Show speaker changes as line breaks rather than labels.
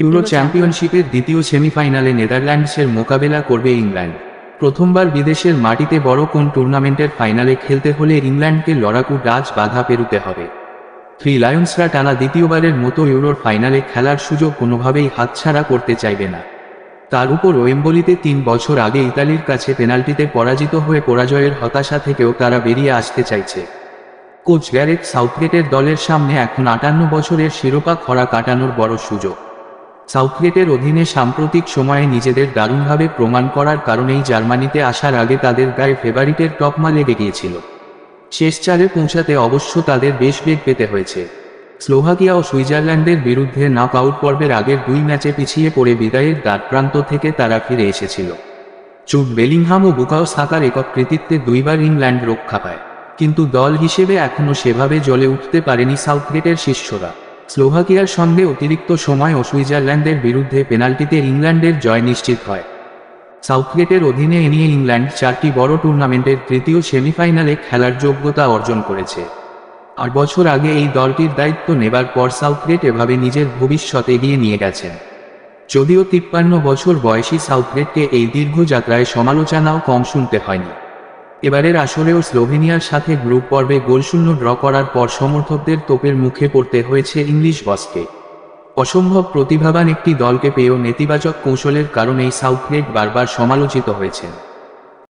Euro চ্যাম্পিয়নশিপের দ্বিতীয় সেমিফাইনালে নেদারল্যান্ডসের মোকাবেলা করবে ইংল্যান্ড। প্রথমবার বিদেশের মাটিতে বড় কোন টুর্নামেন্টের ফাইনালে খেলতে হলে ইংল্যান্ডকে লড়াকু ডাচ বাধা পেরুতে হবে। থ্রি লায়ন্সরা টানা দ্বিতীয়বারের মতো ইউরোর ফাইনালে খেলার সুযোগ কোনোভাবেই হাতছাড়া করতে চাইবে না। তার উপর ওয়েম্বলিতে তিন বছর আগে ইতালির কাছে পেনাল্টিতে পরাজিত হয়ে পরাজয়ের হতাশা থেকেও তারা বেরিয়ে আসতে চাইছে। কোচ গ্যারেট সাউথগেটের দলের সামনে এখন আটান্ন বছরের শিরোপা খরা কাটানোর বড় সুযোগ। সাউথগেটের অধীনে সাম্প্রতিক সময়ে নিজেদের দারুণভাবে প্রমাণ করার কারণেই জার্মানিতে আসার আগে তাদের গায়ে ফেভারিটের টপমা লেগে গিয়েছিল। শেষ চারে পৌঁছাতে অবশ্য তাদের বেশ বেগ পেতে হয়েছে। স্লোভাকিয়া ও সুইজারল্যান্ডের বিরুদ্ধে নক আউট পর্বের আগের দুই ম্যাচে পিছিয়ে পড়ে বিদায়ের দ্বারপ্রান্ত থেকে তারা ফিরে এসেছিল। চুট বেলিংহাম ও বুকাও সাকার একক কৃতিত্বে দুইবার ইংল্যান্ড রক্ষা পায়। কিন্তু দল হিসেবে এখনও সেভাবে জ্বলে উঠতে পারেনি সাউথগেটের শিষ্যরা। স্লোভাকিয়ার সঙ্গে অতিরিক্ত সময় ও সুইজারল্যান্ডের বিরুদ্ধে পেনাল্টিতে ইংল্যান্ডের জয় নিশ্চিত হয়। সাউথগেটের অধীনে এ নিয়ে ইংল্যান্ড চারটি বড় টুর্নামেন্টের তৃতীয় সেমিফাইনালে খেলার যোগ্যতা অর্জন করেছে। আট বছর আগে এই দলটির দায়িত্ব নেবার পর সাউথগেট এভাবে নিজের ভবিষ্যৎ এগিয়ে নিয়ে গেছেন। যদিও তিপ্পান্ন বছর বয়সী সাউথগেটকে এই দীর্ঘ যাত্রায় সমালোচনাও কম শুনতে হয়নি। এবারের আসরেও স্লোভেনিয়ার সাথে গ্রুপ পর্বে গোলশূন্য ড্র করার পর সমর্থকদের তোপের মুখে পড়তে হয়েছে ইংলিশ বসকে। অসম্ভব প্রতিভাবান একটি দলকে পেয়েও নেতিবাচক কৌশলের কারণেই সাউথগেট বারবার সমালোচিত হয়েছেন।